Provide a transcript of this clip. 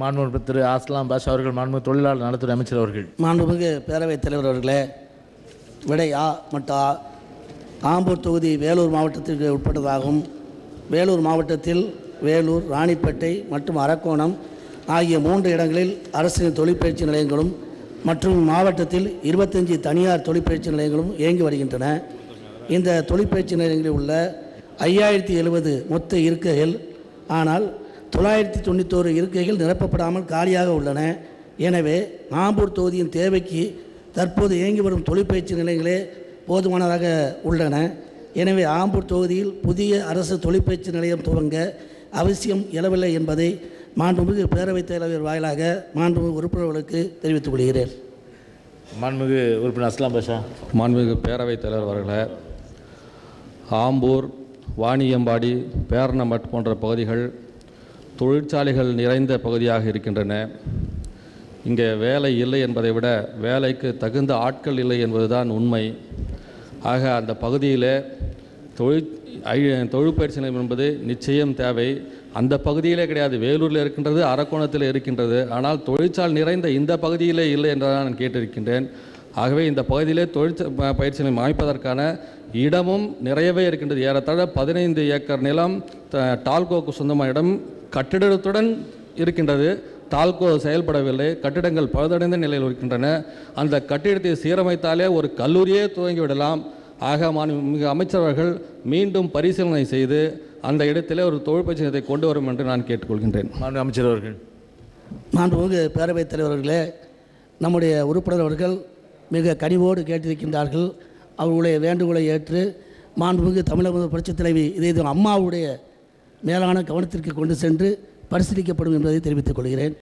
மாண்புமிகு திரு அஸ்லாம் பாஷா அவர்கள் மாண்புமிகு தொழிலாளர் நலத்துறை அமைச்சர் அவர்கள். மாண்புமிகு பேரவைத் தலைவர் அவர்களே விடை ஆ மற்றும் ஆ. ஆம்பூர் தொகுதி வேலூர் மாவட்டத்திற்கு உட்பட்டதாகும். வேலூர் மாவட்டத்தில் வேலூர் ராணிப்பேட்டை மற்றும் அரக்கோணம் ஆகிய மூன்று இடங்களில் அரசின் தொழிற்பயிற்சி நிலையங்களும் மற்றும் மாவட்டத்தில் இருபத்தஞ்சி தனியார் தொழிற்பயிற்சி நிலையங்களும் இயங்கி வருகின்றன. இந்த தொழிற்பயிற்சி நிலையங்களில் உள்ள ஐயாயிரத்தி எழுபது மொத்த இருக்கைகள் ஆனால் தொள்ளாயிரத்தி தொண்ணூத்தோரு இருக்கைகள் நிரப்பப்படாமல் காலியாக உள்ளன. எனவே ஆம்பூர் தொகுதியின் தேவைக்கு தற்போது இயங்கி வரும் தொழிற்பயிற்சி நிலையங்களே போதுமானதாக உள்ளன. எனவே ஆம்பூர் தொகுதியில் புதிய அரசு தொழிற்பயிற்சி நிலையம் துவங்க அவசியம் எழவில்லை என்பதை மாண்புமிகு பேரவைத் தலைவர் வாயிலாக மாண்புமிகு உறுப்பினர்களுக்கு தெரிவித்துக் கொள்கிறேன். மாண்புமிகு உறுப்பினர் அஸ்லாம் பாஷா. மாண்புமிகு பேரவைத் தலைவர் அவர்களே ஆம்பூர் வாணியம்பாடி பேரணமட் போன்ற பகுதிகள் தொழிற்சாலைகள் நிறைந்த பகுதியாக இருக்கின்றன. இங்கே வேலை இல்லை என்பதை விட வேலைக்கு தகுந்த ஆட்கள் இல்லை என்பதுதான் உண்மை. ஆக அந்த பகுதியில் தொழில் தொழிற்பயிற்சி நிலையம் என்பது நிச்சயம் தேவை. அந்த பகுதியிலே கிடையாது வேலூரில் இருக்கின்றது அரக்கோணத்தில் இருக்கின்றது. ஆனால் தொழிற்சாலை நிறைந்த இந்த பகுதியிலே இல்லை என்றுதான் நான் கேட்டிருக்கின்றேன். ஆகவே இந்த பகுதியிலே தொழிற்ச பயிற்சி நிலையம் அமைப்பதற்கான இடமும் நிறையவே இருக்கின்றது. ஏறத்தாழ பதினைந்து ஏக்கர் நிலம் த- டால்கோக்கு சொந்தமான இடம் கட்டிடத்துடன் இருக்கின்றது. தால்கோ செயல்படவில்லை. கட்டிடங்கள் பழுதடைந்த நிலையில் இருக்கின்றன. அந்த கட்டிடத்தை சீரமைத்தாலே ஒரு கல்லூரியே துவங்கி விடலாம் ஆக மாண்புமிகு அமைச்சர் அவர்கள் மீண்டும் பரிசீலனை செய்து அந்த இடத்திலே ஒரு தொழிற்பயிற்சி நிலையத்தை கொண்டு வரும் என்று நான் கேட்டுக்கொள்கின்றேன். மாண்புமிகு அமைச்சர் அவர்கள். மாண்புமிகு பேரவைத் தலைவர்களே நம்முடைய உறுப்பினர் அவர்கள் மிக கனிவோடு கேட்டிருக்கின்றார்கள். அவர்களுடைய வேண்டுகோளை ஏற்று மாண்புமிகு தமிழக புரட்சித் தலைவி இதை இது அம்மாவுடைய மேலான கவனத்திற்கு கொண்டு சென்று பரிசீலிக்கப்படும் என்பதை தெரிவித்துக் கொள்கிறேன்.